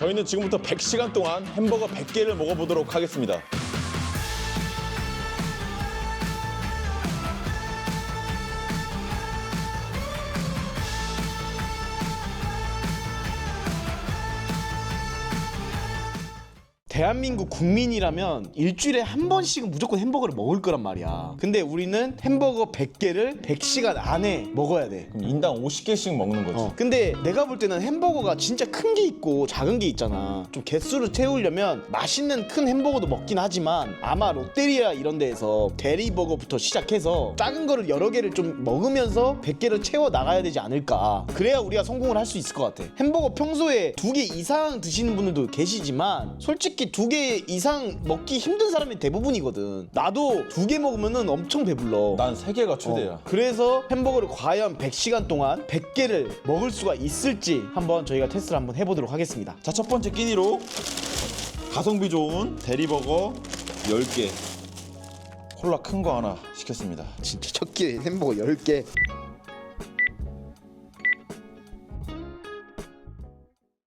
저희는 지금부터 100시간 동안 햄버거 100개를 먹어보도록 하겠습니다. 대한민국 국민이라면 일주일에 한 번씩은 무조건 햄버거를 먹을 거란 말이야. 근데 우리는 햄버거 100개를 100시간 안에 먹어야 돼. 그럼 인당 50개씩 먹는 거지. 어. 근데 내가 볼 때는 햄버거가 진짜 큰 게 있고 작은 게 있잖아. 좀 개수를 채우려면 맛있는 큰 햄버거도 먹긴 하지만 아마 롯데리아 이런 데에서 대리버거부터 시작해서 작은 거를 여러 개를 좀 먹으면서 100개를 채워 나가야 되지 않을까. 그래야 우리가 성공을 할 수 있을 것 같아. 햄버거 평소에 두 개 이상 드시는 분들도 계시지만 솔직히 두 개 이상 먹기 힘든 사람이 대부분이거든. 나도 두 개 먹으면은 엄청 배불러. 난 3개가 최대야. 어, 그래서 햄버거를 과연 100시간 동안 100개를 먹을 수가 있을지 한번 저희가 테스트를 한번 해보도록 하겠습니다. 자, 첫 번째 끼니로 가성비 좋은 대리버거 10개. 콜라 큰 거 하나 시켰습니다. 진짜 첫 끼에 햄버거 10개.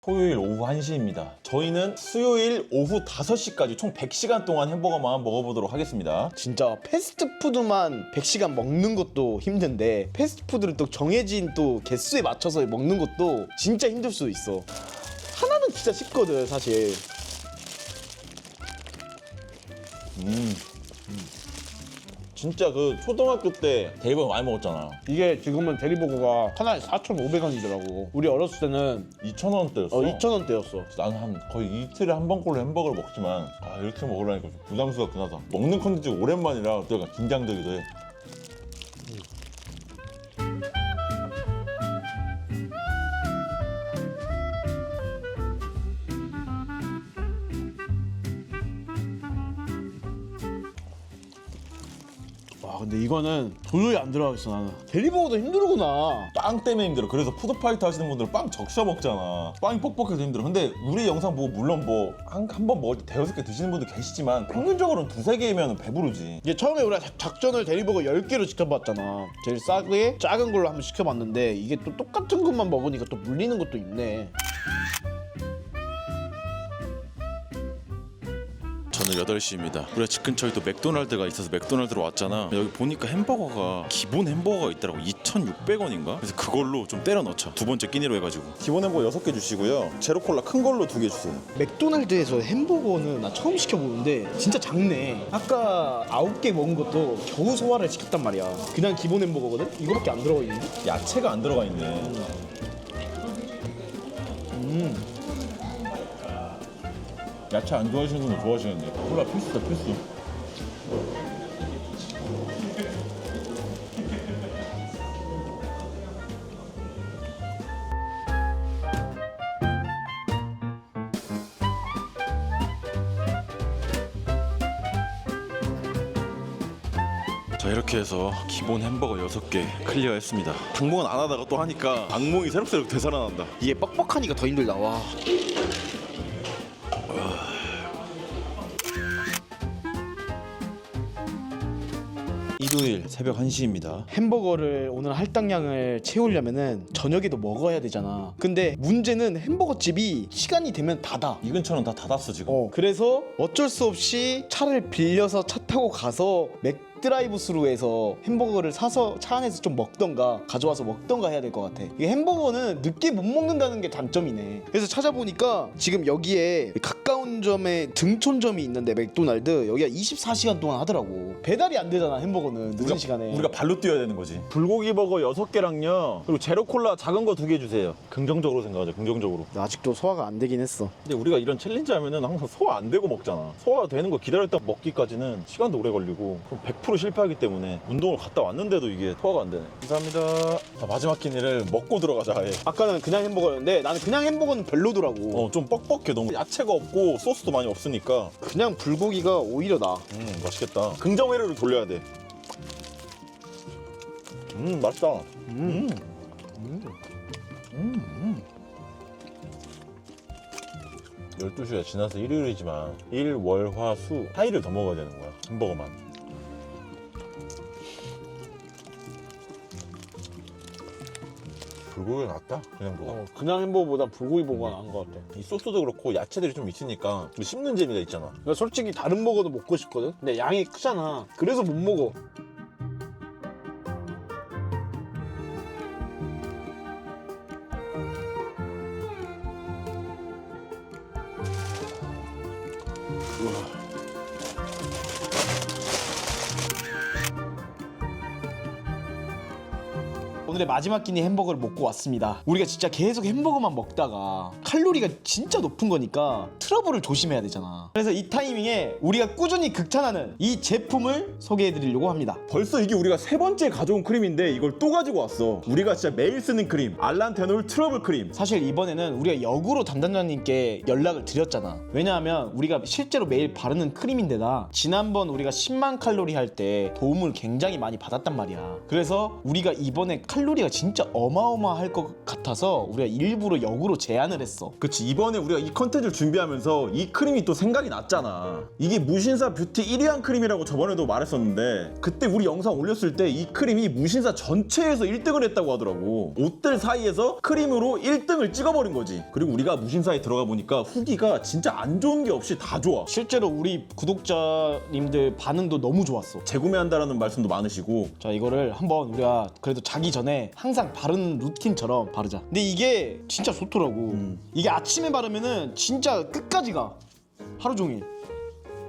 토요일 오후 1시입니다. 저희는 수요일 오후 5시까지 총 100시간 동안 햄버거만 먹어보도록 하겠습니다. 진짜 패스트푸드만 100시간 먹는 것도 힘든데 패스트푸드를 또 정해진 또 개수에 맞춰서 먹는 것도 진짜 힘들 수도 있어. 하나는 진짜 쉽거든 사실. 음. 진짜 그 초등학교 때 대리버거 많이 먹었잖아. 이게 지금은 대리버거가 하나에 4,500원이더라고. 우리 어렸을 때는 2,000원대였어. 어, 2,000원대였어. 나는 한 거의 이틀에 한 번꼴로 햄버거를 먹지만 아 이렇게 먹으려니까 좀 부담스럽긴 하다. 먹는 컨텐츠가 오랜만이라 내가 긴장되기도 해. 이거는 도저히 안 들어가겠어 나는. 대리버거도 힘들구나. 빵 때문에 힘들어. 그래서 푸드파이터 하시는 분들은 빵 적셔 먹잖아. 빵이 뻑뻑해서 힘들어. 근데 우리 영상 보고 물론 뭐한한번 먹을 때 대여섯 개 드시는 분들 계시지만 평균적으로는 두세 개면 배부르지. 이게 처음에 우리가 작- 작전을 대리버거 10개로 시켜봤잖아 제일 싸게 작은 걸로 한번 시켜봤는데 이게 또 똑같은 것만 먹으니까 또 물리는 것도 있네 저는 8시입니다. 우리가 집 근처에 또 맥도날드가 있어서 맥도날드로 왔잖아. 여기 보니까 햄버거가 기본 햄버거가 있더라고. 2,600원인가? 그래서 그걸로 좀 때려 넣자. 두 번째 끼니로 해가지고. 기본 햄버거 여섯 개 주시고요. 제로 콜라 큰 걸로 두개 주세요. 맥도날드에서 햄버거는 나 처음 시켜보는데 진짜 작네 아까 9개 먹은 것도 겨우 소화를 시켰단 말이야 그냥 기본 햄버거거든? 이거밖에 안 들어가 있는데? 야채가 안 들어가 있네. 음. 야채 안 좋아하시는 분은 좋아하시는데 콜라 필수다 필수. 자 이렇게 해서 기본 햄버거 6개 클리어했습니다. 당분간 안 하다가 또 하니까 악몽이 새록새록 되살아난다. 이게 뻑뻑하니까 더 힘들다 와 새벽 1시입니다. 햄버거를 오늘 할당량을 채우려면은 저녁에도 먹어야 되잖아 근데 문제는 햄버거 집이 시간이 되면 닫아 이 근처는 다 닫았어 지금. 어, 그래서 어쩔 수 없이 차를 빌려서 차 타고 가서 맥 드라이브 스루에서 햄버거를 사서 차 안에서 좀 먹던가 가져와서 먹던가 해야 될 것 같아. 이게 햄버거는 늦게 못 먹는다는 게 단점이네. 그래서 찾아보니까 지금 여기에 가 까운 점에 등촌점이 있는데 맥도날드 여기가 24시간 동안 하더라고. 배달이 안 되잖아 햄버거는 늦은 시간에. 우리가 발로 뛰어야 되는 거지. 불고기 버거 여섯 개랑요. 그리고 제로 콜라 작은 거 두 개 주세요. 긍정적으로 생각하자. 긍정적으로. 아직도 소화가 안 되긴 했어. 근데 우리가 이런 챌린지 하면은 항상 소화 안 되고 먹잖아. 소화 되는 거 기다렸다 먹기까지는 시간도 오래 걸리고 그럼 100% 실패하기 때문에 운동을 갔다 왔는데도 이게 소화가 안 되네. 감사합니다. 자, 마지막 끼니를 먹고 들어가자. 아예. 아까는 그냥 햄버거였는데 나는 그냥 햄버거는 별로더라고. 어, 좀 뻑뻑해 너무 야채가 없고 소스도 많이 없으니까 그냥 불고기가 오히려 나. 음 맛있겠다. 긍정 회로를 돌려야 돼. 음 맛있다. 음. 음. 음. 12시가 지나서 일요일이지만 일, 월, 화, 수 4일을 더 먹어야 되는 거야 햄버거만 불고기가 낫다 그냥보다 어, 그냥 햄버거보다 불고기 버거가 나은 것 같아. 이 소스도 그렇고 야채들이 좀 있으니까 그 씹는 재미가 있잖아 나 솔직히 다른 버거도 먹고 싶거든. 근데 양이 크잖아. 그래서 못 먹어. 마지막 끼니 햄버거를 먹고 왔습니다. 우리가 진짜 계속 햄버거만 먹다가 칼로리가 진짜 높은 거니까 트러블을 조심해야 되잖아. 그래서 이 타이밍에 우리가 꾸준히 극찬하는 이 제품을 소개해 드리려고 합니다. 벌써 이게 우리가 세 번째 가져온 크림인데 이걸 또 가지고 왔어 우리가 진짜 매일 쓰는 크림 알란테놀 트러블 크림 사실 이번에는 우리가 역으로 담당자님께 연락을 드렸잖아. 왜냐하면 우리가 실제로 매일 바르는 크림인데다 지난번 우리가 10만 칼로리 할 때 도움을 굉장히 많이 받았단 말이야. 그래서 우리가 이번에 칼로리 가 진짜 어마어마할 것 같아서 우리가 일부러 역으로 제안을 했어. 그치 이번에 우리가 이 컨텐츠를 준비하면서 이 크림이 또 생각이 났잖아. 이게 무신사 뷰티 1위한 크림이라고 저번에도 말했었는데 그때 우리 영상 올렸을 때 이 크림이 무신사 전체에서 1등을 했다고 하더라고. 옷들 사이에서 크림으로 1등을 찍어버린 거지. 그리고 우리가 무신사에 들어가 보니까 후기가 진짜 안 좋은 게 없이 다 좋아. 실제로 우리 구독자님들 반응도 너무 좋았어. 재구매한다라는 말씀도 많으시고. 자 이거를 한번 우리가 그래도 자기 전에 항상 바르는 루틴처럼 바르자. 근데 이게 진짜 좋더라고. 이게 아침에 바르면은 진짜 끝까지 가 하루 종일.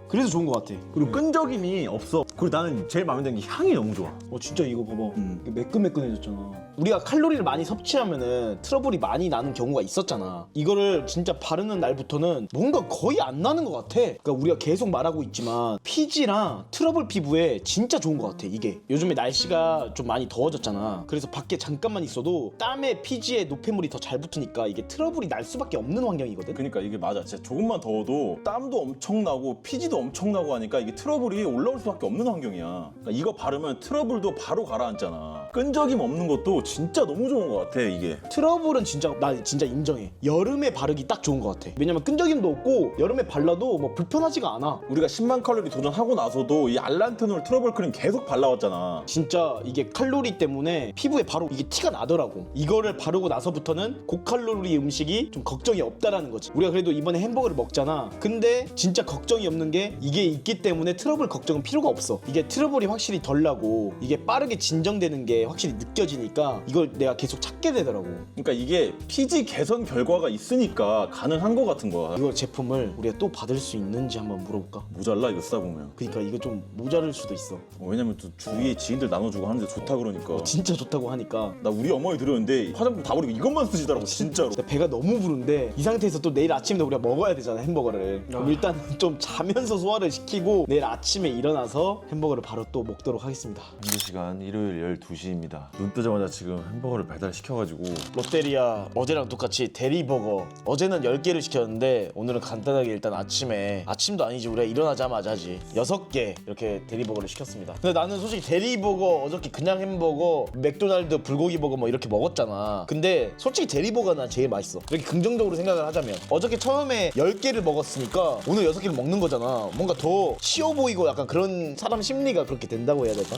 그래서 좋은 것 같아. 그리고 끈적임이 없어. 그리고 나는 제일 마음에 드는 게 향이 너무 좋아. 어 진짜 이거 봐봐. 이게 매끈매끈해졌잖아 우리가 칼로리를 많이 섭취하면은 트러블이 많이 나는 경우가 있었잖아 이거를 진짜 바르는 날부터는 뭔가 거의 안 나는 것 같아 그러니까 우리가 계속 말하고 있지만 피지랑 트러블 피부에 진짜 좋은 것 같아 이게 요즘에 날씨가 좀 많이 더워졌잖아 그래서 밖에 잠깐만 있어도 땀에 피지에 노폐물이 더 잘 붙으니까 이게 트러블이 날 수밖에 없는 환경이거든 그러니까 이게 맞아. 진짜 조금만 더워도 땀도 엄청 나고 피지도 엄청 나고 하니까 이게 트러블이 올라올 수밖에 없는 환경이야. 그러니까 이거 바르면 트러블도 바로 가라앉잖아. 끈적임 없는 것도 진짜 너무 좋은 것 같아 이게. 트러블은 진짜 나 진짜 인정해 여름에 바르기 딱 좋은 것 같아 왜냐면 끈적임도 없고 여름에 발라도 뭐 불편하지가 않아 우리가 10만 칼로리 도전하고 나서도 이 알란테놀 트러블 크림 계속 발라왔잖아. 진짜 이게 칼로리 때문에 피부에 바로 이게 티가 나더라고. 이거를 바르고 나서부터는 고칼로리 음식이 좀 걱정이 없다라는 거지. 우리가 그래도 이번에 햄버거를 먹잖아. 근데 진짜 걱정이 없는 게 이게 있기 때문에 트러블 걱정은 필요가 없어. 이게 트러블이 확실히 덜 나고 이게 빠르게 진정되는 게 확실히 느껴지니까 이걸 내가 계속 찾게 되더라고. 그러니까 이게 피지 개선 결과가 있으니까 가능한 것 같은 거야. 이거 제품을 우리가 또 받을 수 있는지 한번 물어볼까? 모자라 이거 쓰다 보면. 그러니까 이거 좀 모자랄 수도 있어. 어, 왜냐면 또 주위에 지인들 나눠주고 하는데 좋다 그러니까. 진짜 좋다고 하니까 나 우리 어머니 들었는데 화장품 다 버리고 이것만 쓰시더라고 진짜로. 진짜 배가 너무 부른데 이 상태에서 또 내일 아침에 우리가 먹어야 되잖아 햄버거를 그럼 일단 좀 자면서 소화를 시키고 내일 아침에 일어나서 햄버거를 바로 또 먹도록 하겠습니다 현재 시간 일요일 12시입니다. 눈 뜨자마자 지금 햄버거를 배달시켜가지고. 롯데리아 어제랑 똑같이 대리버거. 어제는 10개를 시켰는데 오늘은 간단하게 일단 아침에 아침도 아니지 우리가 일어나자마자 하지. 6개 이렇게 대리버거를 시켰습니다. 근데 나는 솔직히 대리버거 어저께 그냥 햄버거 맥도날드 불고기버거 뭐 이렇게 먹었잖아. 근데 솔직히 대리버거가 난 제일 맛있어. 이렇게 긍정적으로 생각을 하자면. 어저께 처음에 10개를 먹었으니까 오늘 6개를 먹는 거잖아. 뭔가 더 쉬워 보이고 약간 그런 사람 심리가 그렇게 된다고 해야 될까?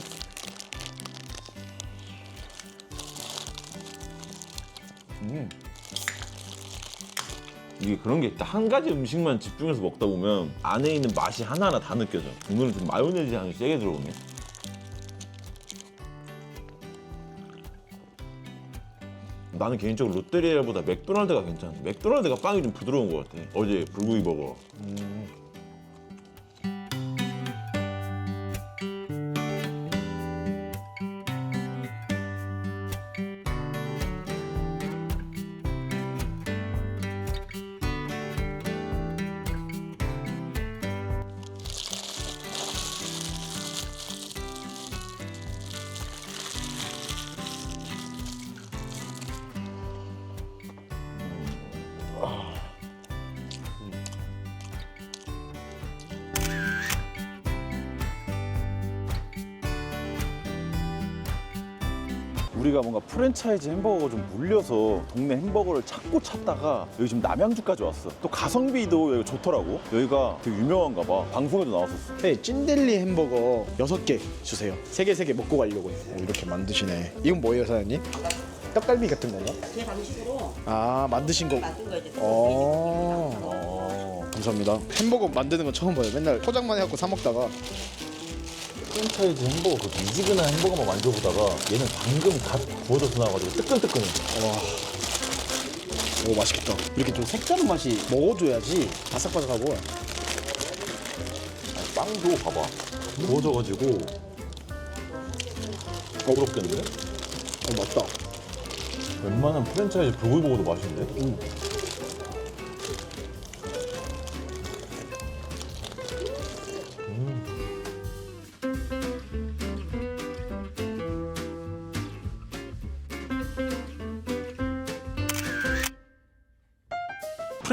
이게 그런 게 있다. 한 가지 음식만 집중해서 먹다 보면 안에 있는 맛이 하나하나 다 느껴져. 오늘은 좀 마요네즈 향이 세게 들어오네. 나는 개인적으로 롯데리아보다 맥도날드가 괜찮아. 맥도날드가 빵이 좀 부드러운 것 같아. 어제 불고기 버거. 우리가 뭔가 프랜차이즈 햄버거가 좀 물려서 동네 햄버거를 찾고 찾다가 여기 지금 남양주까지 왔어. 또 가성비도 여기 좋더라고. 여기가 되게 유명한가 봐. 방송에도 나왔었어. 네, 찐델리 햄버거 6개 주세요. 3개, 3개 먹고 가려고. 오, 이렇게 만드시네. 이건 뭐예요, 사장님? 떡갈비 같은 건가? 제 방식으로 아 만드신 거. 만든 거 이제 어. 어. 감사합니다. 햄버거 만드는 건 처음 봐요. 맨날 포장만 해갖고 사 먹다가. 프랜차이즈 햄버거 그 미지근한 햄버거만 만져보다가 얘는 방금 갓 구워져서 나와가지고 뜨끈뜨끈해. 오 맛있겠다. 이렇게 좀 색다른 맛이 먹어줘야지 바삭바삭하고. 아니, 빵도 봐봐. 구워져가지고 부럽겠는데? 어 맞다. 웬만한 프랜차이즈 불고기 버거도 맛있는데?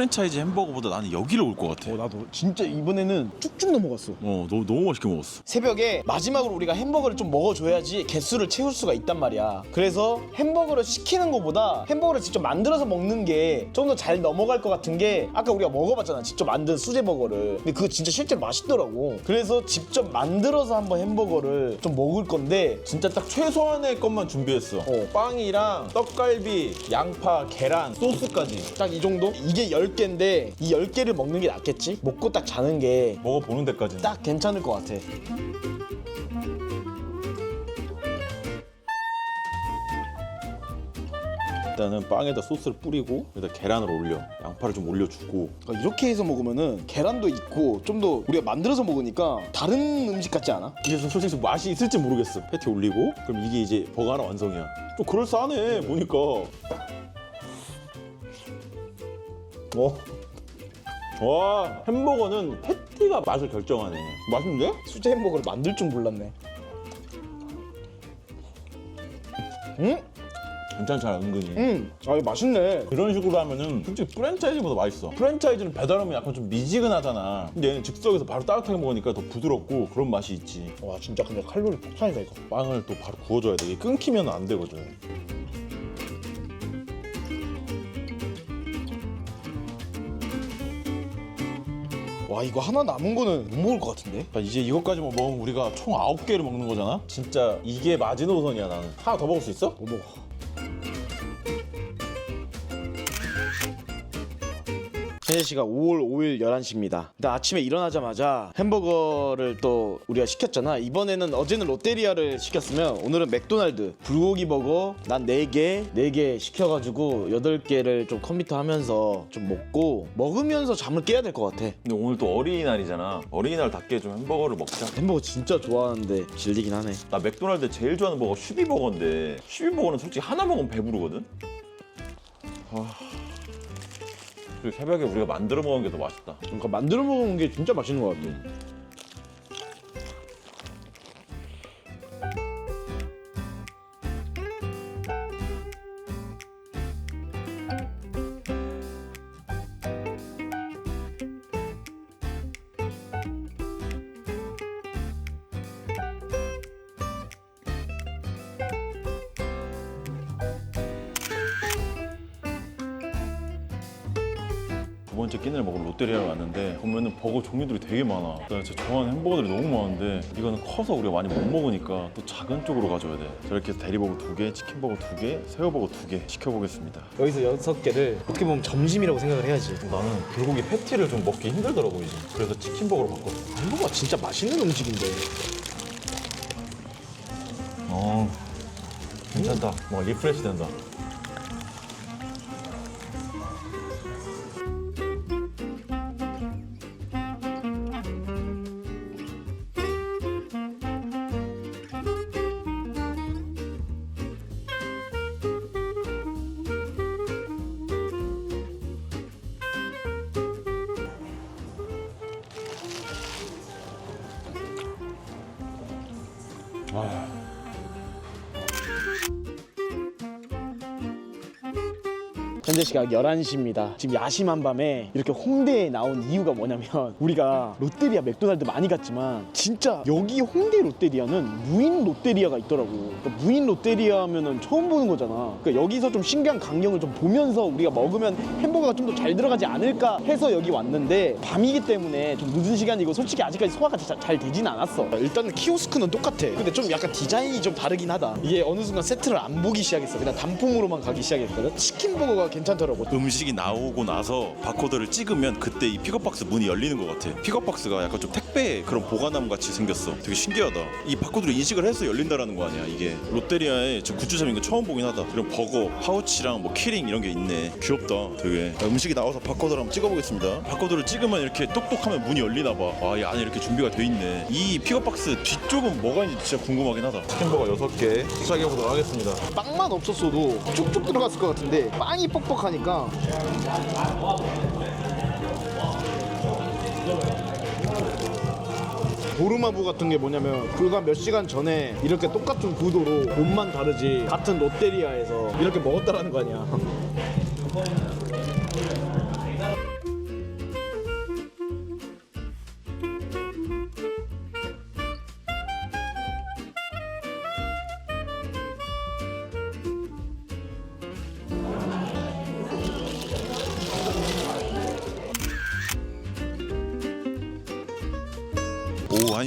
프랜차이즈 햄버거보다 나는 여기를 올것 같아. 어 나도 진짜 이번에는 쭉쭉 넘어갔어. 어, 너, 너무 맛있게 먹었어. 새벽에 마지막으로 우리가 햄버거를 좀 먹어줘야지 개수를 채울 수가 있단 말이야. 그래서 햄버거를 시키는 것보다 햄버거를 직접 만들어서 먹는 게 좀 더 잘 넘어갈 것 같은 게 아까 우리가 먹어봤잖아. 직접 만든 수제 버거를. 근데 그거 진짜 실제로 맛있더라고. 그래서 직접 만들어서 한번 햄버거를 좀 먹을 건데 진짜 딱 최소한의 것만 준비했어. 어. 빵이랑 떡갈비, 양파, 계란, 소스까지 딱 이 정도? 이게 10개인데 이 10개를 먹는 게 낫겠지? 먹고 딱 자는 게 딱 먹어보는 데까지는. 괜찮을 것 같아. 일단은 빵에다 소스를 뿌리고 여기다 계란을 올려. 양파를 좀 올려주고. 그러니까 이렇게 해서 먹으면은 계란도 있고 좀 더 우리가 만들어서 먹으니까 다른 음식 같지 않아? 그래서 솔직히 맛이 있을지 모르겠어. 패티 올리고 그럼 이게 이제 버거 하나 완성이야. 좀 그럴싸하네 보니까. 어. 와 햄버거는 패티가 맛을 결정하네. 맛있는데? 수제 햄버거를 만들 줄 몰랐네. 음? 괜찮잖아 은근히. 음. 아 이거 맛있네. 그런 식으로 하면은 솔직히 프랜차이즈보다 맛있어. 프랜차이즈는 배달하면 약간 좀 미지근하잖아. 근데 얘는 즉석에서 바로 따뜻하게 먹으니까 더 부드럽고 그런 맛이 있지. 와 진짜 근데 칼로리 폭탄이다 이거. 빵을 또 바로 구워줘야 돼. 이게 끊기면 안 되거든. 와 이거 하나 남은 거는 못 먹을 것 같은데? 그러니까 이제 이것까지만 먹으면 우리가 총 9개를 먹는 거잖아? 진짜 이게 마지노선이야 나는. 하나 더 먹을 수 있어? 못 먹어. 현재 시가 5월 5일 11시입니다. 일단 아침에 일어나자마자 햄버거를 또 우리가 시켰잖아. 이번에는 어제는 롯데리아를 시켰으면 오늘은 맥도날드 불고기 버거 난 4개, 4개 시켜가지고 8개를 좀 컴퓨터 하면서 좀 먹고 먹으면서 잠을 깨야 될 것 같아. 근데 오늘 또 어린이날이잖아. 어린이날답게 좀 햄버거를 먹자. 햄버거 진짜 좋아하는데 질리긴 하네. 나 맥도날드 제일 좋아하는 버거 슈비버거인데 슈비버거는 솔직히 하나 먹으면 배부르거든? 아... 그리고 새벽에 우리가 만들어 먹은 게 더 맛있다. 그러니까 만들어 먹는 게 진짜 맛있는 것 같아. 번째 끼니를 먹으러 롯데리아를 왔는데 보면은 버거 종류들이 되게 많아. 나 진짜 좋아하는 햄버거들이 너무 많은데 이거는 커서 우리가 많이 못 먹으니까 또 작은 쪽으로 가져야 돼. 저렇게 대리버거 두 개, 치킨버거 두 개, 새우버거 두 개 시켜보겠습니다. 여기서 여섯 개를 어떻게 보면 점심이라고 생각을 해야지. 나는 불고기 패티를 좀 먹기 힘들더라고 이제. 그래서 치킨버거로 바꿨어. 햄버거가 진짜 맛있는 음식인데. 어, 괜찮다. 뭐 리프레시 된다. 현재 시각 11시입니다. 지금 야심한 밤에 이렇게 홍대에 나온 이유가 뭐냐면 우리가 롯데리아 맥도날드 많이 갔지만 진짜 여기 홍대 롯데리아는 무인 롯데리아가 있더라고. 그러니까 무인 롯데리아 하면은 처음 보는 거잖아. 그러니까 여기서 좀 신기한 광경을 좀 보면서 우리가 먹으면 햄버거가 좀 더 잘 들어가지 않을까 해서 여기 왔는데 밤이기 때문에 좀 늦은 시간이고 솔직히 아직까지 소화가 자- 잘 되진 않았어. 일단은 키오스크는 똑같아. 근데 좀 약간 디자인이 좀 다르긴 하다. 이게 어느 순간 세트를 안 보기 시작했어. 그냥 단품으로만 가기 시작했거든. 치킨버거가 괜찮 더라고. 음식이 나오고 나서 바코드를 찍으면 그때 이 픽업박스 문이 열리는 것 같아. 픽업박스가 약간 좀 택배 그런 보관함 같이 생겼어. 되게 신기하다. 이 바코드를 인식을 해서 열린다라는 거 아니야 이게. 롯데리아에 저 굿즈점인 거 처음 보긴 하다. 이런 버거, 파우치랑 뭐 키링 이런 게 있네. 귀엽다. 되게. 음식이 나와서 바코드를 한번 찍어보겠습니다. 바코드를 찍으면 이렇게 똑똑하면 문이 열리나 봐. 아, 이 안에 이렇게 준비가 돼 있네. 이 픽업박스 뒤쪽은 뭐가 있는지 진짜 궁금하긴 하다. 치킨버거 6개 시작해보도록 하겠습니다. 빵만 없었어도 쭉쭉 들어갔을 것 같은데 빵이 뻑뻑 하니까. 보르마부 같은 게 뭐냐면 불과 몇 시간 전에 이렇게 똑같은 구도로 옷만 다르지 같은 롯데리아에서 이렇게 먹었다라는 거 아니야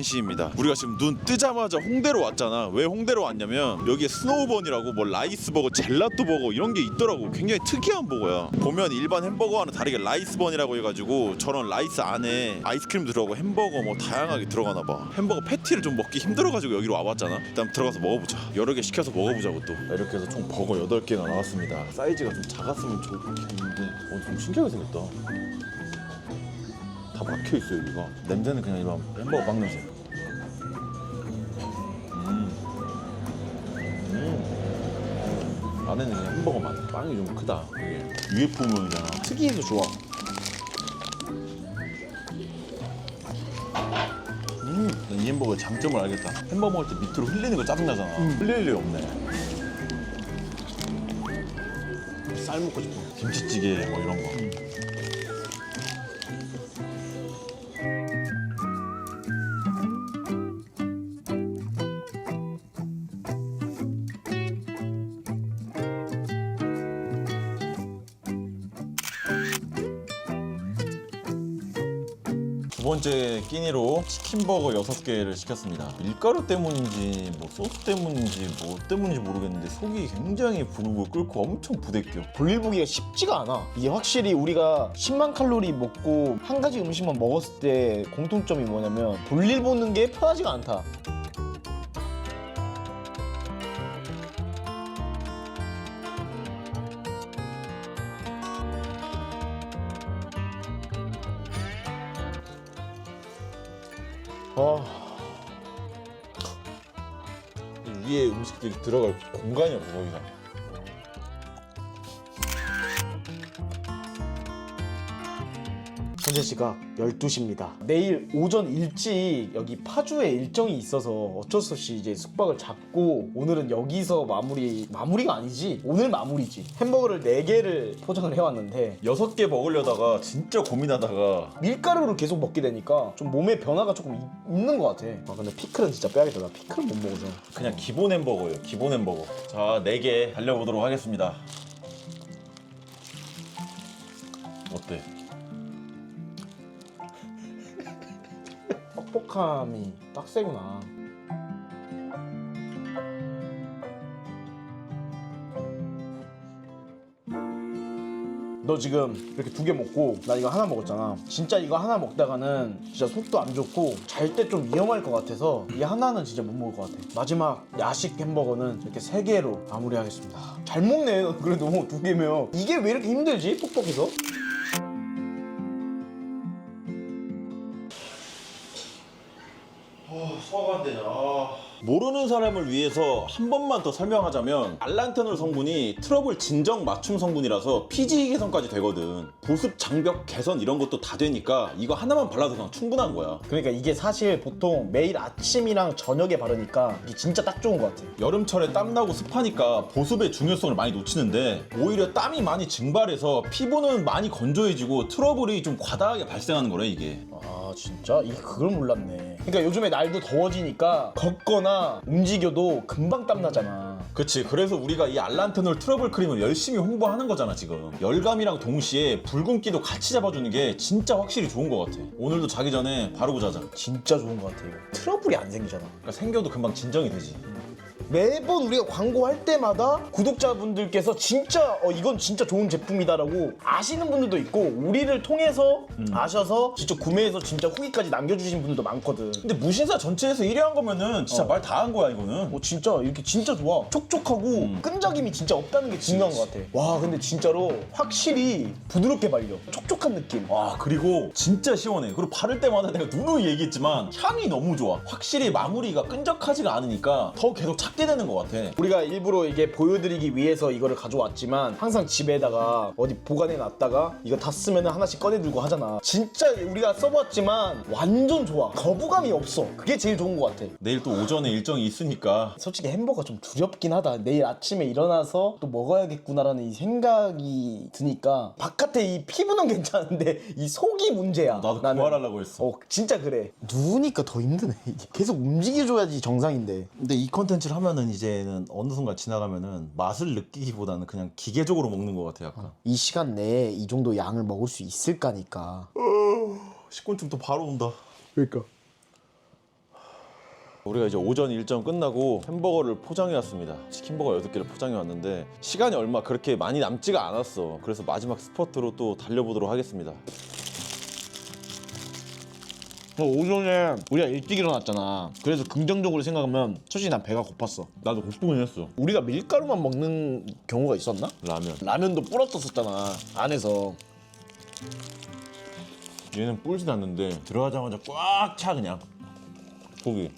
1시입니다. 우리가 지금 눈 뜨자마자 홍대로 왔잖아. 왜 홍대로 왔냐면 여기에 스노우번이라고 뭐 라이스버거, 젤라또버거 이런 게 있더라고. 굉장히 특이한 버거야. 보면 일반 햄버거와는 다르게 라이스번이라고 해가지고 저런 라이스 안에 아이스크림 들어가고 햄버거 뭐 다양하게 들어가나 봐. 햄버거 패티를 좀 먹기 힘들어가지고 여기로 와봤잖아. 일단 들어가서 먹어보자. 여러 개 시켜서 먹어보자고 또. 이렇게 해서 총 버거 8개가 나왔습니다. 사이즈가 좀 작았으면 좋겠는데 어, 좀 신기하게 생겼다. 다 막혀 있어요 여기가. 냄새는 그냥 일반 햄버거 빵 냄새. 음. 음. 안에는 그냥 햄버거만. 빵이 좀 크다. 이게. UFO면이잖아. 특이해서 좋아 음. 이 햄버거의 장점을 알겠다. 햄버거 먹을 때 밑으로 흘리는 거 짜증나잖아. 흘릴 일이 없네. 쌀 먹고 싶어 김치찌개 뭐 이런 거. 끼니로 치킨버거 6개를 시켰습니다. 밀가루 때문인지 뭐 소스 때문인지 뭐 때문인지 모르겠는데 속이 굉장히 부르고 끓고 엄청 부대껴. 볼일 보기가 쉽지가 않아. 이게 확실히 우리가 10만 칼로리 먹고 한 가지 음식만 먹었을 때 공통점이 뭐냐면 볼일 보는 게 편하지가 않다. 들어갈 공간이 없어 더 이상. 현재 시각 12시입니다. 내일 오전 일찍 여기 파주에 일정이 있어서 어쩔 수 없이 이제 숙박을 잡고 오늘은 여기서 마무리 마무리가 아니지 오늘 마무리지 햄버거를 4개를 포장을 해왔는데 여섯 개 먹으려다가 진짜 고민하다가 밀가루를 계속 먹게 되니까 좀 몸에 변화가 조금 이- 있는 것 같아. 아 근데 피클은 진짜 빼야겠다. 나 피클은 못 먹어서. 그냥 기본 햄버거예요. 기본 햄버거. 자, 네개 달려보도록 하겠습니다. 어때? 뻑뻑함이 빡세구나. 너 지금 이렇게 두 개 먹고 나 이거 하나 먹었잖아. 진짜 이거 하나 먹다가는 진짜 속도 안 좋고 잘 때 좀 위험할 것 같아서 이 하나는 진짜 못 먹을 것 같아. 마지막 야식 햄버거는 이렇게 세 개로 마무리하겠습니다. 잘 먹네. 넌 그래도 두 개면 이게 왜 이렇게 힘들지? 뻑뻑해서? 모르는 사람을 위해서 한 번만 더 설명하자면 알란테놀 성분이 트러블 진정 맞춤 성분이라서 피지 개선까지 되거든. 보습 장벽 개선 이런 것도 다 되니까 이거 하나만 발라도 그냥 충분한 거야. 그러니까 이게 사실 보통 매일 아침이랑 저녁에 바르니까 이게 진짜 딱 좋은 것 같아. 여름철에 땀나고 습하니까 보습의 중요성을 많이 놓치는데 오히려 땀이 많이 증발해서 피부는 많이 건조해지고 트러블이 좀 과다하게 발생하는 거래 이게. 아 진짜? 이 그걸 몰랐네. 그러니까 요즘에 날도 더워지니까 걷거나 움직여도 금방 땀 나잖아. 그치 그래서 우리가 이 알란테놀 트러블 크림을 열심히 홍보하는 거잖아 지금 열감이랑 동시에 붉은기도 같이 잡아주는 게 진짜 확실히 좋은 것 같아 오늘도 자기 전에 바르고 자자 진짜 좋은 것 같아요. 트러블이 안 생기잖아. 그러니까 생겨도 금방 진정이 되지 매번 우리가 광고할 때마다 구독자분들께서 진짜 어, 이건 진짜 좋은 제품이다라고 아시는 분들도 있고 우리를 통해서 아셔서 직접 구매해서 진짜 후기까지 남겨주신 분들도 많거든. 근데 무신사 전체에서 1위 한 거면은 진짜 말 다 한 거야 이거는. 어 진짜 이렇게 진짜 좋아. 촉촉하고 끈적임이 진짜 없다는 게 중요한 것 같아. 와 근데 진짜로 확실히 부드럽게 발려. 촉촉한 느낌. 와 그리고 진짜 시원해. 그리고 바를 때마다 내가 누누이 얘기했지만 향이 너무 좋아. 확실히 마무리가 끈적하지가 않으니까 더 계속 찾게 되는 것 같아 우리가 일부러 이게 보여드리기 위해서 이거를 가져왔지만 항상 집에다가 어디 보관해 놨다가 이거 다 쓰면 하나씩 꺼내 들고 하잖아 진짜 우리가 써봤지만 완전 좋아 거부감이 없어 그게 제일 좋은 것 같아 내일 또 오전에 일정이 있으니까 솔직히 햄버거 좀 두렵긴 하다. 내일 아침에 일어나서 또 먹어야겠구나라는 이 생각이 드니까 바깥에 이 피부는 괜찮은데 이 속이 문제야. 나도 그. 말하려고 했어 어 진짜 그래. 누우니까 더 힘드네. 이게 계속 움직여줘야지 정상인데. 근데 이 컨텐츠를 하면은 이제는 어느 순간 지나가면은 맛을 느끼기보다는 그냥 기계적으로 먹는 것 같아 약간 이 시간 내에 이 정도 양을 먹을 수 있을까니까. 식곤증 또 바로 온다 그러니까. 우리가 이제 오전 일정 끝나고 햄버거를 포장해 왔습니다. 치킨버거 8개를 포장해 왔는데 시간이 얼마 그렇게 많이 남지가 않았어. 그래서 마지막 스퍼트로 또 달려보도록 하겠습니다. 어, 오전에 우리가 일찍 일어났잖아. 그래서 긍정적으로 생각하면 솔직히 난 배가 고팠어. 나도 고프긴 했어. 우리가 밀가루만 먹는 경우가 있었나? 라면. 라면도 불었었잖아 안에서. 얘는 뿔진 않는데 들어가자마자 꽉 차 그냥. 고기.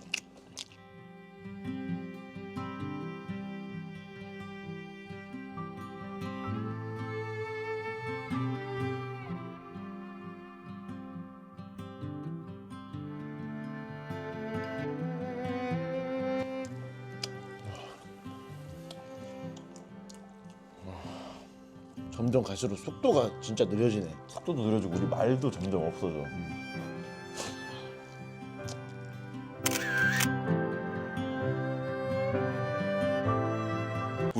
갈수록 속도가 진짜 느려지네. 속도도 느려지고 우리 말도 점점 없어져.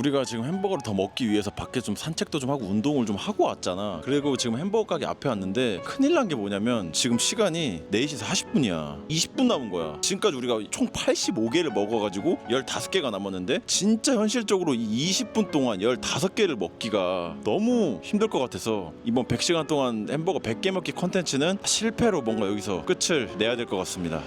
우리가 지금 햄버거를 더 먹기 위해서 밖에 좀 산책도 좀 하고 운동을 좀 하고 왔잖아. 그리고 지금 햄버거 가게 앞에 왔는데 큰일 난 게 뭐냐면 지금 시간이 4시 40분이야. 20분 남은 거야. 지금까지 우리가 총 85개를 먹어가지고 15개가 남았는데 진짜 현실적으로 이 20분 동안 15개를 먹기가 너무 힘들 것 같아서 이번 100시간 동안 햄버거 100개 먹기 컨텐츠는 실패로 뭔가 여기서 끝을 내야 될 것 같습니다.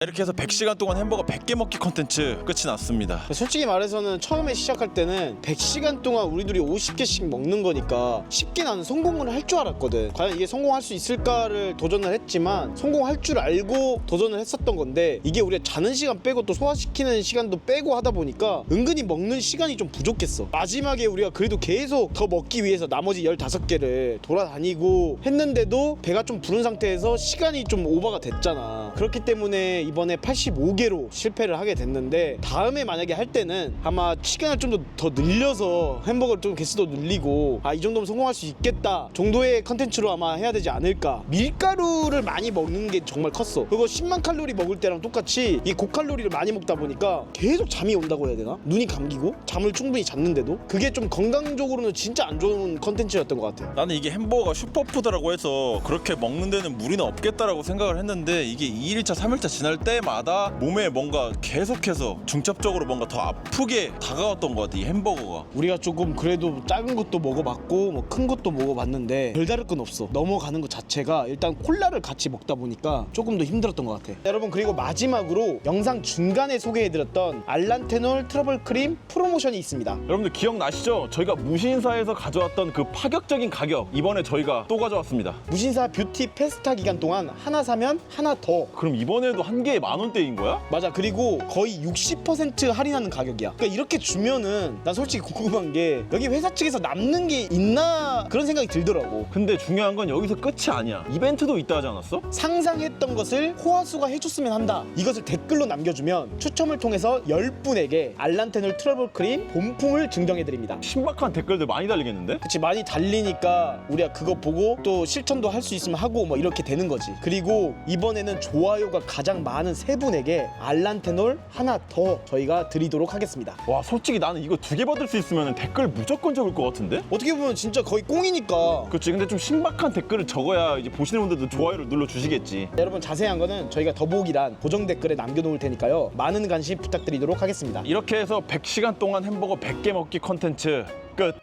이렇게 해서 100시간 동안 햄버거 100개 먹기 컨텐츠 끝이 났습니다. 솔직히 말해서는 처음에 시작할 때는 100시간 동안 우리들이 50개씩 먹는 거니까 쉽게 나는 성공을 할 줄 알았거든. 과연 이게 성공할 수 있을까를 도전을 했지만 성공할 줄 알고 도전을 했었던 건데 이게 우리가 자는 시간 빼고 또 소화시키는 시간도 빼고 하다 보니까 은근히 먹는 시간이 좀 부족했어. 마지막에 우리가 그래도 계속 더 먹기 위해서 나머지 15개를 돌아다니고 했는데도 배가 좀 부른 상태에서 시간이 좀 오버가 됐잖아. 그렇기 때문에 이번에 85개로 실패를 하게 됐는데 다음에 만약에 할 때는 아마 시간을 좀 더 늘려서 햄버거를 좀 개수도 늘리고 아 이 정도면 성공할 수 있겠다 정도의 컨텐츠로 아마 해야 되지 않을까. 밀가루를 많이 먹는 게 정말 컸어. 그리고 10만 칼로리 먹을 때랑 똑같이 이 고칼로리를 많이 먹다 보니까 계속 잠이 온다고 해야 되나? 눈이 감기고 잠을 충분히 잤는데도? 그게 좀 건강적으로는 진짜 안 좋은 컨텐츠였던 것 같아 나는 이게 햄버거가 슈퍼푸드라고 해서 그렇게 먹는 데는 무리는 없겠다라고 생각을 했는데 이게 2일차, 3일차 지날 때마다 몸에 뭔가 계속해서 중첩적으로 뭔가 더 아프게 다가왔던 것 같아 이 햄버거가. 우리가 조금 그래도 작은 것도 먹어봤고 뭐 큰 것도 먹어봤는데 별다를 건 없어. 넘어가는 것 자체가 일단 콜라를 같이 먹다 보니까 조금 더 힘들었던 것 같아. 여러분 그리고 마지막으로 영상 중간에 소개해드렸던 알란테놀 트러블 크림 프로모션이 있습니다. 여러분들 기억나시죠? 저희가 무신사에서 가져왔던 그 파격적인 가격 이번에 저희가 또 가져왔습니다. 무신사 뷰티 페스타 기간 동안 하나 사면 하나 더. 그럼 이번에도 한 개에 만 원대인 거야? 맞아. 그리고 거의 60% 할인하는 가격이야. 그러니까 이렇게 주면은 난 솔직히 궁금한 게 여기 회사 측에서 남는 게 있나 그런 생각이 들더라고. 근데 중요한 건 여기서 끝이 아니야. 이벤트도 있다 하지 않았어? 상상했던 것을 호화수가 해줬으면 한다. 이것을 댓글로 남겨주면 추첨을 통해서 10분에게 알란테놀 트러블 크림 본품을 증정해드립니다. 신박한 댓글들 많이 달리겠는데? 그치 많이 달리니까 우리가 그거 보고 또 실천도 할 수 있으면 하고 뭐 이렇게 되는 거지. 그리고 이번에는 좋아요가 가장 많은 세 분에게 알란테놀 하나 더 저희가 드리도록 하겠습니다. 와 솔직히 나는 이거 두 개 받을 수 있으면 댓글 무조건 적을 것 같은데? 어떻게 보면 진짜 거의 꽁이니까. 그렇지 근데 좀 신박한 댓글을 적어야 이제 보시는 분들도 좋아요를 눌러 주시겠지. 여러분 자세한 거는 저희가 더보기란 고정 댓글에 남겨놓을 테니까요. 많은 관심 부탁드리도록 하겠습니다. 이렇게 해서 100시간 동안 햄버거 100개 먹기 컨텐츠 끝